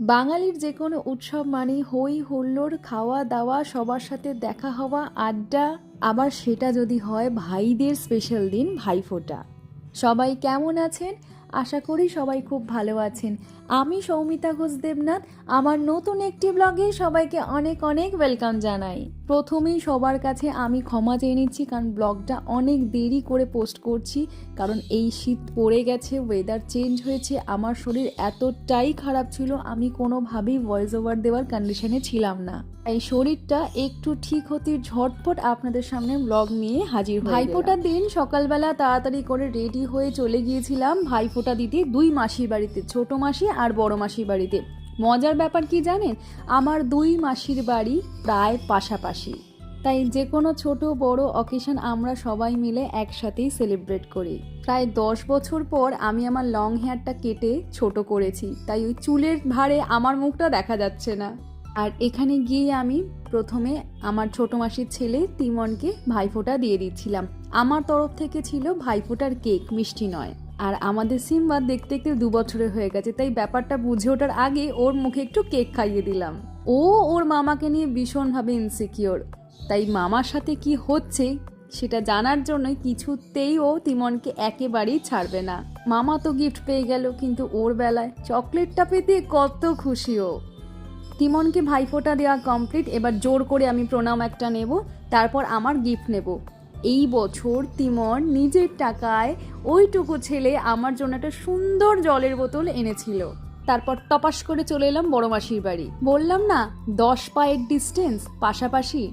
বাঙালির যে কোনো উৎসব মানে হই হুল্লোড়, খাওয়া দাওয়া, সবার সাথে দেখা হওয়া, আড্ডা। আবার সেটা যদি হয় ভাইদের স্পেশাল দিন ভাইফোঁটা। সবাই কেমন আছেন? আশা করি সবাই খুব ভালো আছেন। আমি সৌমিতা ঘোষ দেবনাথ আমার নতুন একটি ব্লগে সবাইকে অনেক অনেক ওয়েলকাম জানাই। প্রথমেই সবার কাছে আমি ক্ষমা চেয়ে নিচ্ছি, কারণ ব্লগটা অনেক দেরি করে পোস্ট করছি, কারণ এই শীত পড়ে গেছে ওয়েদার চেঞ্জ হয়েছে, আমার শরীর এতটাই খারাপ ছিল, আমি কোনোভাবেই ভয়েস ওভার দেওয়ার কন্ডিশনে ছিলাম না। এই শরীরটা একটু ঠিক হতে ঝটপট আপনাদের সামনে ব্লগ নিয়ে হাজির ভাইফোঁটার দিন, সকালবেলা তাড়াতাড়ি করে রেডি হয়ে চলে গিয়েছিলাম ভাইফোঁটা দিতে দুই মাসির বাড়িতে, ছোট মাসি আর বড় মাসির বাড়িতে। মজার ব্যাপার কি জানেন? আমার দুই মাসির বাড়ি প্রায় পাশাপাশি। তাই যে কোনো ছোট বড় অকেশন আমরা সবাই মিলে একসাথেই সেলিব্রেট করি। প্রায় দশ বছর পর আমি আমার লং হেয়ারটা কেটে ছোট করেছি। তাই ওই চুলের ভারে আমার মুখটা দেখা যাচ্ছে না। আর এখানে গিয়ে আমি প্রথমে আমার ছোট মাসির ছেলে তিমনকে ভাইফোঁটা দিয়ে দিচ্ছিলাম। আমার তরফ থেকে ছিল ভাইফোঁটার কেক, মিষ্টি নয়। আর আমাদের সিম্বা দেখতে দেখতে দু বছরের হয়ে গেছে, তাই ব্যাপারটা বুঝে ওঠার আগে ওর মুখে একটু কেক খাইয়ে দিলাম। ও ওর মামাকে নিয়ে ভীষণভাবে ইনসিকিওর তাই মামার সাথে কি হচ্ছে সেটা জানার জন্যই কিছুতেই ও তিমনকে একেবারেই ছাড়বে না। মামা তো গিফট পেয়ে গেল, কিন্তু ওর বেলায় চকলেটটা পেতে কত খুশি ও। তিমনকে ভাইফোঁটা দেওয়া কমপ্লিট এবার জোর করে আমি প্রণাম একটা নেব, তারপর আমার গিফট নেব। এই বছর তিমন নিজের টাকায় ওইটুকু ছেলে আমার জন্য একটা সুন্দর জলের বোতল এনেছিল। তারপর তপাস করে চলে এলাম বড় মাসির বাড়ি। বললাম, না, দশ পায়ের ডিস্টেন্স পাশাপাশি।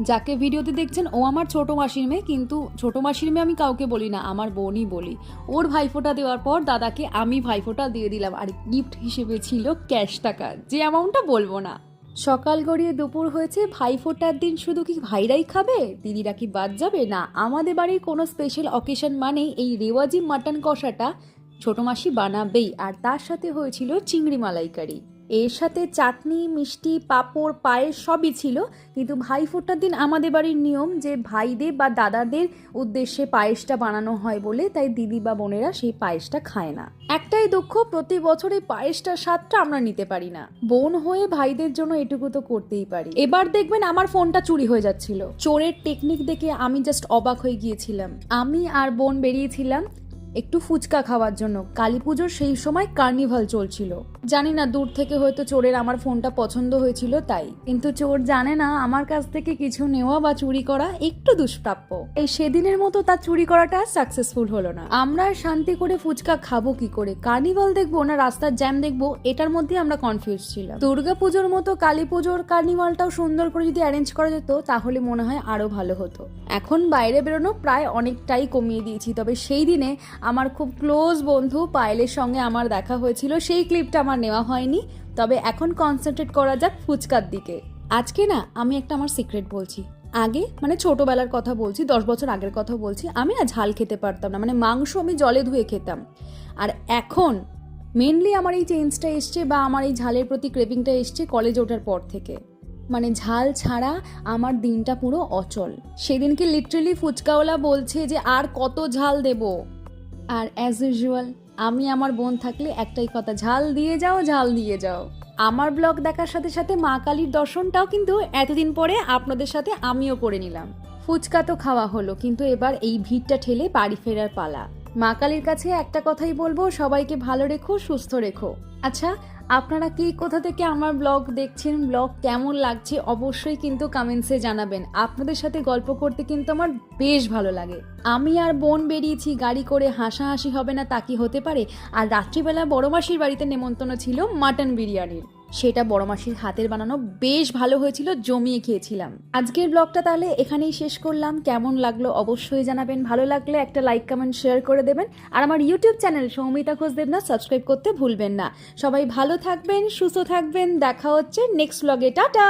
যাকে ভিডিওতে দেখছেন, ও আমার ছোট মাসির মেয়ে, কিন্তু ছোট মাসির মেয়ে আমি কাউকে বলি না, আমার বোনই বলি। ওর ভাইফোঁটা দেওয়ার পর দাদাকে আমি ভাইফোঁটা দিয়ে দিলাম। আর গিফট হিসেবে ছিল ক্যাশ টাকা, যে অ্যামাউন্টটা বলব না। সকাল গড়িয়ে দুপুর হয়েছে, ভাইফোঁটার দিন শুধু কি ভাইরাই খাবে? দিদিরা কি বাদ যাবে? না, আমাদের বাড়ির কোনো স্পেশাল অকেশন মানেই এই রেওয়াজি মাটন কষাটা ছোটো মাসি বানাবেই, আর তার সাথে হয়েছিল চিংড়ি মালাইকারি। এর সাথে চাটনি, মিষ্টি, পাঁপড়, পায়েস সবই ছিল। কিন্তু ভাইফোঁটার দিন আমাদের বাড়ির নিয়ম যে ভাইদের বা দাদাদের উদ্দেশ্যে পায়েসটা বানানো হয় বলে, তাই দিদি বা বোনেরা সেই পায়েসটা খায় না। একটাই দুঃখ, প্রতি বছর এই পায়েসটার স্বাদটা আমরা নিতে পারি না। বোন হয়ে ভাইদের জন্য এটুকু তো করতেই পারি। এবার দেখবেন আমার ফোনটা চুরি হয়ে যাচ্ছিল। চোরের টেকনিক দেখে আমি জাস্ট অবাক হয়ে গিয়েছিলাম। আমি আর বোন বেরিয়েছিলাম একটু ফুচকা খাওয়ার জন্য। কালী পুজোর সেই সময় কার্নিভাল চলছিল। জানি না, দূর থেকে হয়তো চোরের আমার ফোনটা পছন্দ হয়েছিল তাই। কিন্তু চোর জানে না, আমার কাছ থেকে কিছু নেওয়া বা চুরি করা একটু দুষ্প্রাপ্য। এই সেদিনের মতো তার চুরি করাটা সাকসেসফুল হলো না। আমরা শান্তি করে ফুচকা খাব কি করে? কার্নিভাল দেখব না, রাস্তার জ্যাম দেখব? এটার মধ্যে আমরা কনফিউজ ছিলাম। দুর্গা পুজোর মতো কালী পুজোর কার্নিভালটাও সুন্দর করে যদি অ্যারেঞ্জ করা যেত, তাহলে মনে হয় আরও ভালো হতো। এখন বাইরে বেরোনো প্রায় অনেকটাই কমিয়ে দিয়েছি, তবে সেই দিনে আমার খুব ক্লোজ বন্ধু পায়েলের সঙ্গে আমার দেখা হয়েছিল, সেই ক্লিপটা আমার নেওয়া হয়নি। তবে এখন কনসেন্ট্রেট করা যাক ফুচকার দিকে। আজকে না, আমি একটা আমার সিক্রেট বলছি। আগে মানে ছোটবেলার কথা বলছি, দশ বছর আগের কথা বলছি, আমি না ঝাল খেতে পারতাম না মানে মাংস আমি জলে ধুয়ে খেতাম। আর এখন মেনলি আমার এই চেঞ্জটা এসছে বা আমার এই ঝালের প্রতি ক্রেভিংটা এসছে কলেজে ওঠার পর থেকে। মানে ঝাল ছাড়া আমার দিনটা পুরো অচল। সেদিনকে লিটারেলি ফুচকাওয়ালা বলছে যে, আর কত ঝাল দেব? আর অ্যাজ ইউজুয়াল আমি আমার বোন থাকলে একটাই কথা, ঝাল দিয়ে যাও, ঝাল দিয়ে যাও। আমার ব্লগ দেখার সাথে সাথে মা কালীর দর্শনটাও কিন্তু এতদিন পরে আপনাদের সাথে আমিও করে নিলাম। ফুচকা তো খাওয়া হলো, কিন্তু এবার এই ভিড়টা ঠেলে বাড়ি ফেরার পালা। মা কালীর কাছে একটা কথাই বলব, সবাইকে ভালো রেখো, সুস্থ রেখো। আচ্ছা আপনারা কি কোথা থেকে আমার ব্লগ দেখছেন, ব্লগ কেমন লাগছে অবশ্যই কিন্তু কমেন্টসে জানাবেন। আপনাদের সাথে গল্প করতে কিন্তু আমার বেশ ভালো লাগে। আমি আর বোন বেরিয়েছি, গাড়ি করে হাসাহাসি হবে না তা কি হতে পারে? আর রাত্রিবেলা বড় মাসির বাড়িতে নেমন্তন্ন ছিল মাটন বিরিয়ানির। সেটা বড় মাসির হাতের বানানো বেশ ভালো হয়েছিল, জমিয়ে খেয়েছিলাম। আজকের ব্লগটা তাহলে এখানেই শেষ করলাম। কেমন লাগল অবশ্যই জানাবেন। ভালো লাগলে একটা লাইক কমেন্ট শেয়ার করে দেবেন। আর আমার YouTube channel Soumita Ghosh Debnath subscribe করতে ভুলবেন না। সবাই ভালো থাকবেন, সুস্থ থাকবেন। দেখা হচ্ছে নেক্সট ব্লগে টাটা!